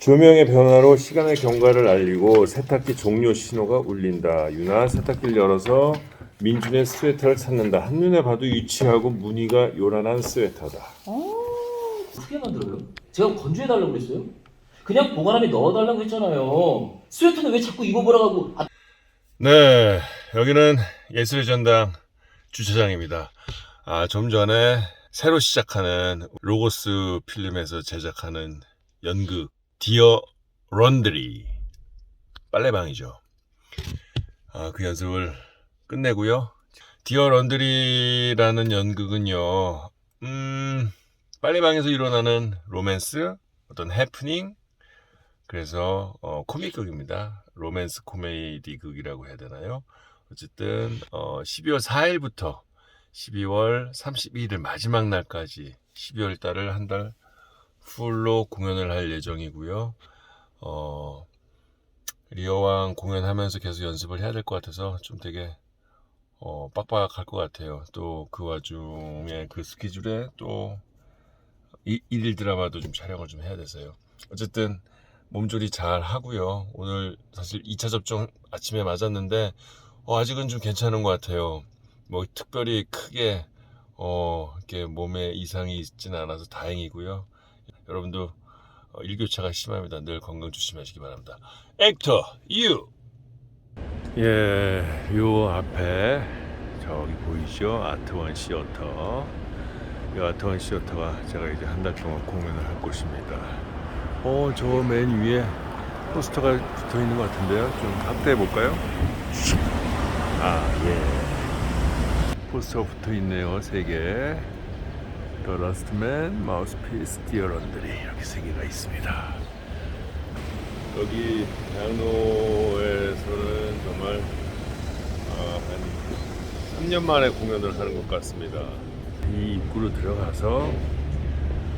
조명의 변화로 시간의 경과를 알리고 세탁기 종료 신호가 울린다. 유나 세탁기를 열어서 민준의 스웨터를 찾는다. 한눈에 봐도 유치하고 무늬가 요란한 스웨터다. 어떻게 만들어요? 제가 건조해달라고 그랬어요? 그냥 보관함에 넣어달라고 했잖아요. 스웨터는 왜 자꾸 입어보라고 하고 아, 네, 여기는 예술의 전당 주차장입니다. 아, 좀 전에 새로 시작하는 로고스 필름에서 제작하는 연극 디어 런드리 빨래방이죠. 아, 그 연습을 끝내고요. 디어 런드리라는 연극은요, 음, 빨래방에서 일어나는 로맨스, 어떤 해프닝, 그래서 어, 코믹극입니다. 로맨스 코미디 극이라고 해야 되나요? 어쨌든 어, 12월 4일부터 12월 31일 마지막 날까지 12월 달을 한 달 풀로 공연을 할 예정이고요. 어, 리어왕 공연하면서 계속 연습을 해야 될 것 같아서 좀 되게 어, 빡빡할 것 같아요. 또 그 와중에 그 스케줄에 또 이- 일일 드라마도 좀 촬영을 좀 해야 돼서요. 어쨌든 몸조리 잘 하고요. 오늘 사실 2차 접종 아침에 맞았는데 어, 아직은 좀 괜찮은 것 같아요. 뭐 특별히 크게 어, 이렇게 몸에 이상이 있지는 않아서 다행이고요. 여러분도 어, 일교차가 심합니다. 늘 건강 조심하시기 바랍니다. 액터 유. 예, 요 앞에 저기 보이죠? 아트원 시어터. 이 아트원 시어터가 제가 이제 한 달 동안 공연을 할 곳입니다. 어, 저 맨 위에 포스터가 붙어 있는 것 같은데요. 좀 확대해 볼까요? 아, 예. 포스터 붙어 있네요. 세 개. Man, Mouthpiece, Dear Laundry 이렇게 세 개가 있습니다. 여기 대학로에서는 정말 아, 한 3년 만에 공연을 하는 것 같습니다. 이 입구로 들어가서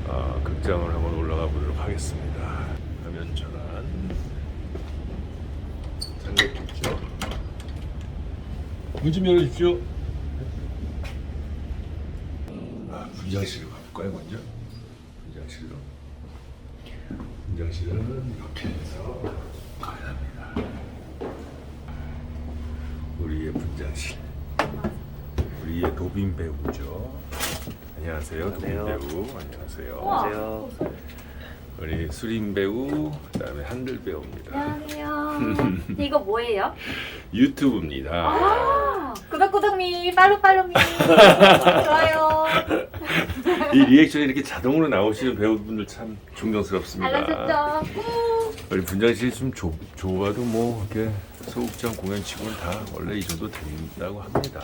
아, 극장을 한번 올라가 보도록 하겠습니다. 화면 전환. 장갑 있죠? 문 좀 열어주십시오. 아, 분장실로 가볼까요, 먼저? 분장실로. 분장실은 이렇게 해서 가야 합니다. 우리의 분장실. 우리의 도빈 배우죠. 안녕하세요, 도빈 배우. 안녕하세요. 안녕하세요. 우리 수림 배우, 그다음에 한글 배우입니다. 안녕하세요. 이거 뭐예요? 유튜브입니다. 아, 구독구독미, 팔로팔로미. 좋아요. 이 리액션이 이렇게 자동으로 나오시는 배우분들 참 존경스럽습니다. 알았었죠. 꾹. 우리 분장실이 좀 좁, 좁아도 뭐 이렇게 소극장 공연 치고는 다 원래 이 정도 된다고 합니다.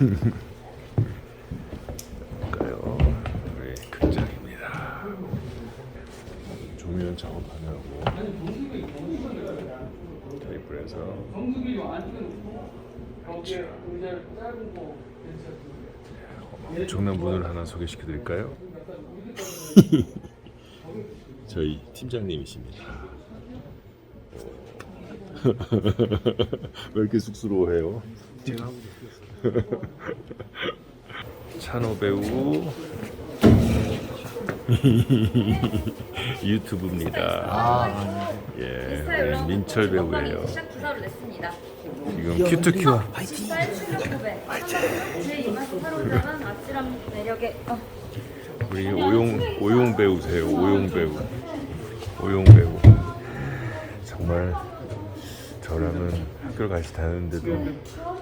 볼까요? 작업하느라고 테이프를 해서 엄청난 분을 하나 소개시켜 드릴까요? 저희 팀장님이십니다. 왜 이렇게 쑥스러워해요? 찬호 배우 유튜브입니다. 예, 우리 민철 배우예요. 시작 기사를 냈습니다. 지금 큐트큐 쌀 출력 고백. 제 입맛이 사로잡은 아찔한 매력에 어, 우리 오용 오용 배우세요. 오용 배우. 오용 배우. 정말 저랑은 학교를 같이 다녔는데도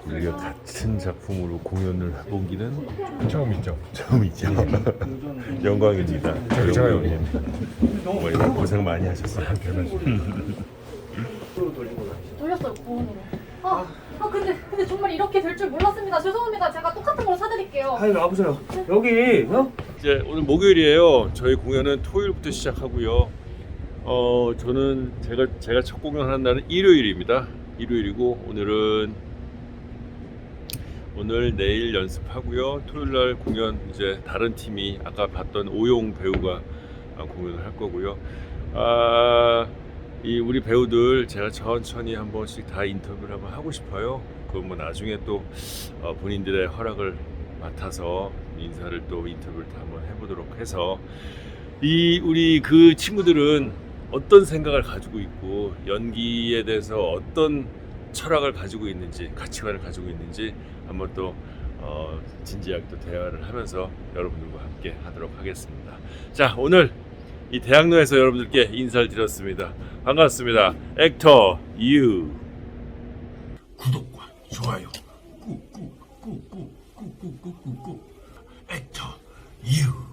우리가 같은 작품으로 공연을 해보기는 처음이죠. 처음이죠. 영광입니다. 제가 영광님. 정말 이번 고생 많이 하셨어요. 돌렸어요 고온으로. 아, 아 근데 근데 정말 이렇게 될 줄 몰랐습니다. 죄송합니다. 제가 똑같은 걸로 사드릴게요. 아니 와보세요. 여기 어? 이제 오늘 목요일이에요. 저희 공연은 토요일부터 시작하고요. 어 저는 제가 제가 첫 공연하는 날은 일요일입니다. 일요일이고 오늘은 오늘 내일 연습하고요. 토요일 날 공연 이제 다른 팀이 아까 봤던 오용 배우가 아, 공연을 할 거고요. 아, 이 우리 배우들 제가 천천히 한 번씩 다 인터뷰를 한번 하고 싶어요. 그건 뭐 나중에 또 어, 본인들의 허락을 맡아서 인사를 또 인터뷰를 또 한번 해보도록 해서 이 우리 그 친구들은 어떤 생각을 가지고 있고 연기에 대해서 어떤 철학을 가지고 있는지 가치관을 가지고 있는지 한번 또 어, 진지하게 또 대화를 하면서 여러분들과 함께 하도록 하겠습니다. 자 오늘 이 대학로에서 여러분들께 인사를 드렸습니다. 반갑습니다. 액터 유 구독과 좋아요 꾹꾹꾹꾹꾹꾹꾹꾹 액터 유